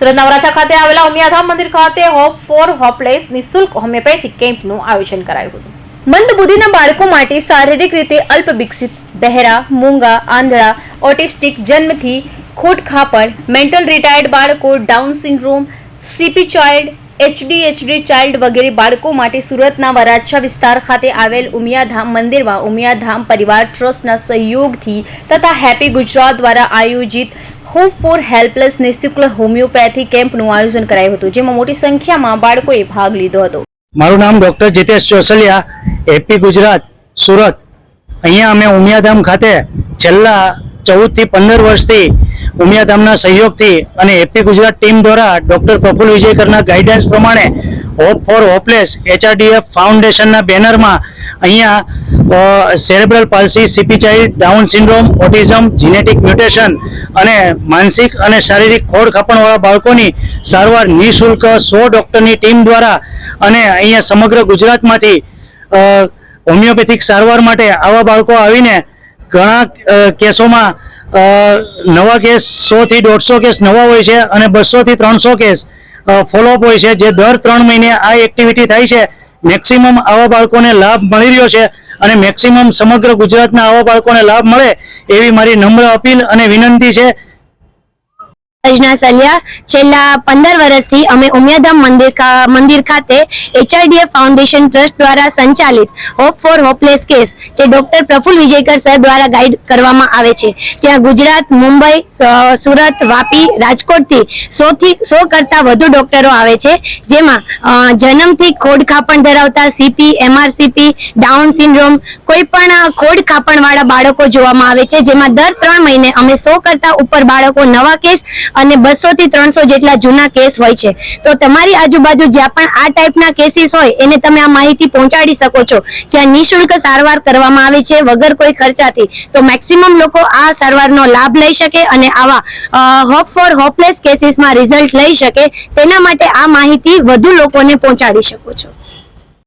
સુરતના વરાછા ખાતે આવેલા ઉમિયાધામ મંદિર ખાતે હોપ ફોર હોપલેસ નિઃશુલ્ક હોમિયોપેથિક કેમ્પનું આયોજન કરાયું હતું. મંદબુદ્ધિના બાળકો માટે શારીરિક રીતે અલ્પ વિકસિત બહેરા મૂંગા, આંધળા, ઓટિસ્ટિક, જન્મથી ખોટ ખાપણ મેન્ટલ રિટાયર્ડ બાળકો, down syndrome, CP child HDHD child વગેરે બાળકો માટે સુરતના વરાછા વિસ્તાર ખાતે આવેલ ઉમિયાધામ મંદિરમાં ઉમિયાધામ પરિવાર ટ્રસ્ટના સહયોગથી તથા હેપી ગુજરાત દ્વારા આયોજિત હોપ ફોર હેલ્પલેસ નિઃશુલ્ક હોમિયોપેથી કેમ્પનું આયોજન કરાયું હતું, જેમાં મોટી સંખ્યામાં બાળકોએ ભાગ લીધો હતો. મારું નામ ડૉક્ટર જીતેશ ચોસલિયા, એપી ગુજરાત, સુરત. અહીંયા અમે ઉમિયાધામ ખાતે છેલ્લા ચૌદથી પંદર વર્ષથી ઉમિયાધામના સહયોગથી અને એપી ગુજરાત ટીમ દ્વારા ડૉક્ટર પ્રફુલ વિજયકરના ગાઈડન્સ પ્રમાણે હોપ ફોર હોપલેસ એચઆરડીએફ ફાઉન્ડેશનના બેનરમાં અહીંયા cerebral palsy CP down syndrome autism genetic mutation અને માનસિક અને શારીરિક ખોડ ખાપણવાળા બાળકોની સારવાર નિઃશુલ્ક સો ડૉક્ટરની ટીમ દ્વારા અને અહીંયા સમગ્ર ગુજરાતમાંથી હોમિયોપેથિક સારવાર માટે આવા બાળકો આવીને ઘણા કેસોમાં નવા કેસ સો થી દોઢસો કેસ નવા હોય છે અને બસો થી ત્રણસો કેસ ફોલોઅપ હોય છે. જે દર ત્રણ મહિને આ એક્ટિવિટી થાય છે મેક્સિમમ આવા બાળકોને લાભ મળી રહ્યો છે અને મેક્સિમમ સમગ્ર ગુજરાતના આવા બાળકોને લાભ મળે એવી મારી નમ્ર અપીલ અને વિનંતી છે. યોજના સલિયા. છેલ્લા પંદર વર્ષથી અમે ઉમિયાધામ મંદિર મંદિર ખાતે એચઆરડીએફ ફાઉન્ડેશન ટ્રસ્ટ દ્વારા સંચાલિત હોપ ફોર હોપલેસ કેસ જે ડોક્ટર પ્રફુલ વિજયકર સર દ્વારા ગાઈડ કરવામાં આવે છે. ત્યાં ગુજરાત, મુંબઈ સુરત, વાપી, રાજકોટથી સોથી, સો કરતા વધુ ડોક્ટરો આવે છે. જેમાં જન્મથી ખોડ ખાપણ ધરાવતા સીપી એમઆરસીપી ડાઉન સિન્ડ્રોમ કોઈ પણ ખોડ ખાપણવાળા બાળકો જોવામાં આવે છે. જેમાં દર ત્રણ મહિને અમે સો કરતા ઉપર બાળકો નવા કેસ અને બસો થી ત્રણસો જેટલા જૂના કેસ હોય છે. તો તમારી આજુબાજુ જ્યાં પણ આ ટાઈપના કેસીસ હોય, એને તમે આ માહિતી પહોંચાડી શકો છો. જ્યાં નિઃશુલ્ક સારવાર કરવામાં આવે છે, વગર કોઈ ખર્ચાથી. તો મેક્સિમમ લોકો આ સારવારનો લાભ લઈ શકે અને આવા હોપ ફોર હોપલેસ કેસીસમાં રિઝલ્ટ લઈ શકે. તેના માટે આ માહિતી વધુ લોકોને પહોંચાડી શકો છો.